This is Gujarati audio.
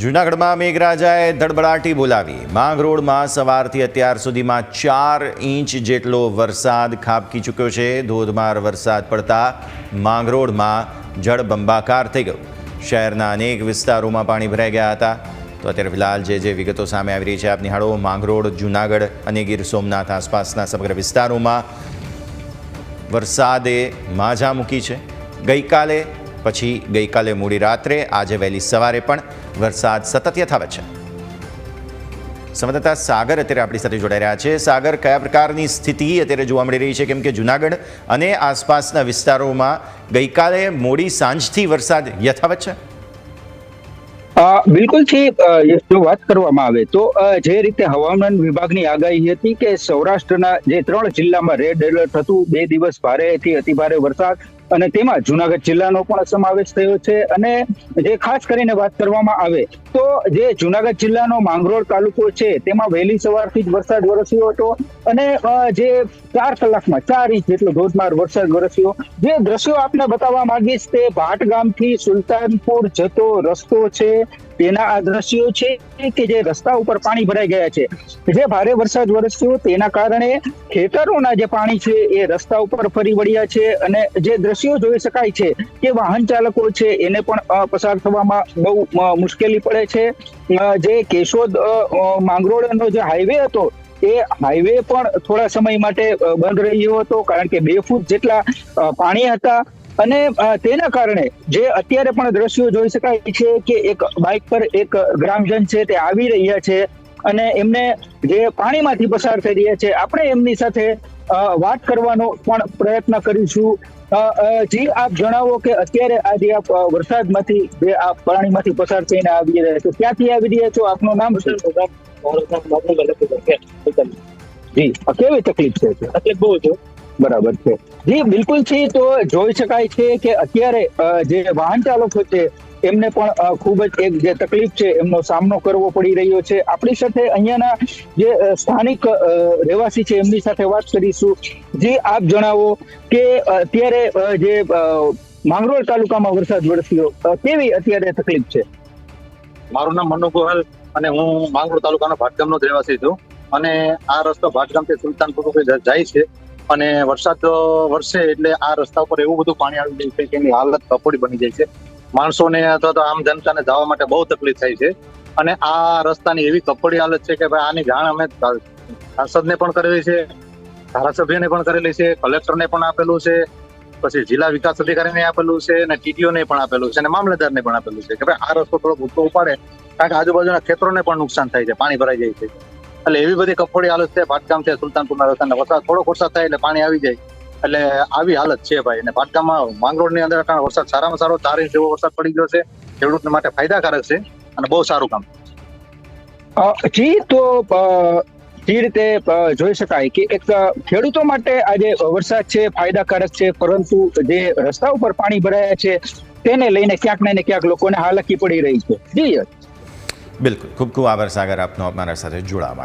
જૂનાગઢમાં મેઘરાજાએ ધડબડાટી બોલાવી. માંગરોળમાં સવારથી અત્યાર સુધીમાં ચાર ઇંચ જેટલો વરસાદ ખાબકી ચૂક્યો છે. ધોધમાર વરસાદ પડતા માંગરોળમાં જળબંબાકાર થઈ ગયું. શહેરના અનેક વિસ્તારોમાં પાણી ભરાઈ ગયા હતા. તો અત્યારે ફિલહાલ જે જે વિગતો સામે આવી રહી છે, આપ નિહાળો. માંગરોળ, જૂનાગઢ અને ગીર સોમનાથ આસપાસના સમગ્ર વિસ્તારોમાં વરસાદે માઝા મૂકી છે. ગઈકાલે પછી ગઈકાલે મોડી રાત્રે, આજે વહેલી સવારે પણ વરસાદ સતત યથાવત છે. સંવાદદાતા સાગર અત્યારે આપણી સાથે જોડાઈ રહ્યા છે. સાગર, કયા પ્રકારની સ્થિતિ અત્યારે જોવા મળી રહી છે? કેમ કે જુનાગઢ અને આસપાસના વિસ્તારોમાં ગઈકાલે મોડી સાંજથી વરસાદ યથાવત છે? બિલકુલ બિલકુલથી જો વાત કરવામાં આવે તો જે રીતે હવામાન વિભાગની આગાહી હતી કે સૌરાષ્ટ્રના જે ત્રણ જિલ્લામાં રેડ એલર્ટ હતું, બે દિવસ ભારેથી અતિભારે વરસાદ અને તેમાં જુનાગઢ જિલ્લાનો પણ સમાવેશ થયો છે. અને જે ખાસ કરીને વાત કરવામાં આવે તો જે જુનાગઢ જિલ્લાનો માંગરોળ તાલુકો છે, તેમાં વહેલી સવારથી જ વરસાદ વરસ્યો હતો. અને જે ચાર કલાકમાં, ચાર ઇંચ જેટલો ધોધમાર વરસાદ વરસ્યો. જે દ્રશ્યો આપને બતાવવા માંગીશ તે ભાટ ગામથી સુલતાનપુર જતો રસ્તો છે. તેના આ દ્રશ્યો છે કે જે રસ્તા ઉપર પાણી ભરાઈ ગયા છે. જે ભારે વરસાદ વરસ્યો તેના કારણે ખેતરોના જે પાણી છે એ રસ્તા ઉપર ફરી વળ્યા છે અને જે દ્રશ્યો જોઈ શકાય છે કે વાહન ચાલકો છે એને પણ પસાર થવામાં બહુ મુશ્કેલી પડે છે. જે કેશોદ માંગરોળનો જે હાઈવે હતો એ હાઈવે પણ થોડા સમય માટે બંધ રહ્યો હતો કારણ કે બે ફૂટ જેટલા પાણી હતા. અને તેના કારણે જે અત્યારે પણ દ્રશ્યો જોઈ શકાય છે કે એક બાઇક પર એક ગ્રામજન છે તે આવી રહ્યા છે અને એમને જે પાણીમાંથી પસાર થઈ રહ્યા છે આપણે એમની સાથે વાત કરવાનો પણ પ્રયત્ન કરીશું. જી આપ જણાવો કે અત્યારે આ જે આપ વરસાદમાંથી જે આ પાણીમાંથી પસાર થઈને આવી રહ્યા છો ક્યાંથી આવી રહ્યા છો? આપનું નામ શું જી કેવી તકલીફ છે? તકલીફ બહુ છે. બરાબર છે. જી, બિલકુલ છે તો જોઈ શકાય છે કે અત્યારે જે વાહન ચાલકો છે, એમને પણ ખૂબ જ એક જે તકલીફ છે, એમનો સામનો કરવો પડી રહ્યો છે. આપણી સાથે અહીંયાના જે સ્થાનિક રહેવાસી છે, એમની સાથે વાત કરીશું. જે, આપ જણાવો કે અત્યારે જે માંગરોળ તાલુકામાં વરસાદ વરસ્યો કેવી અત્યારે તકલીફ છે? મારું નામ મનુ ગોહલ અને હું માંગરોળ તાલુકાનો ભાટગામનો રહેવાસી છું. અને આ રસ્તો ભાટગામથી સુલતાનપુર જાય છે. અને વરસાદ વરસે એટલે આ રસ્તા ઉપર એવું બધું પાણી આવી જાય છે કે એની હાલત કપોડી બની જાય છે. માણસોને અથવા તો આમ જનતાને જવા માટે બહુ તકલીફ થાય છે. અને આ રસ્તાની એવી કપોડી હાલત છે કે ભાઈ આની જાણ અમે સાંસદને પણ કરેલી છે, ધારાસભ્યને પણ કરેલી છે, કલેક્ટરને પણ આપેલું છે, પછી જિલ્લા વિકાસ અધિકારીને આપેલું છે અને ટીટીઓને પણ આપેલું છે અને મામલતદારને પણ આપેલું છે કે ભાઈ આ રસ્તો થોડો ભૂતો ઉપાડે. કારણ કે આજુબાજુના ખેતરોને પણ નુકસાન થાય છે, પાણી ભરાઈ જાય છે. એટલે એવી બધી કફોડી હાલત છે. ભાટકામ છે સુલતાનપુરના રસ્તાને. વરસાદ થોડોક વરસાદ થાય એટલે પાણી આવી જાય. એટલે આવી હાલત છે ભાઈ. અને ભાટકામાં માંગરોળની અંદર વરસાદ સારામાં સારો ચાર ઇંચ જેવો વરસાદ પડી ગયો છે. ખેડૂત માટે ફાયદાકારક છે અને બહુ સારું કામ. જી તો જે રીતે જોઈ શકાય કે એક ખેડૂતો માટે આજે વરસાદ છે ફાયદાકારક છે પરંતુ જે રસ્તા ઉપર પાણી ભરાયા છે તેને લઈને ક્યાંક ને ક્યાંક લોકોને હાલાકી પડી રહી છે. જી. બિલકુલ. ખૂબ ખૂબ આભાર સાગર આપનો અમારા સાથે જોડાવા માટે.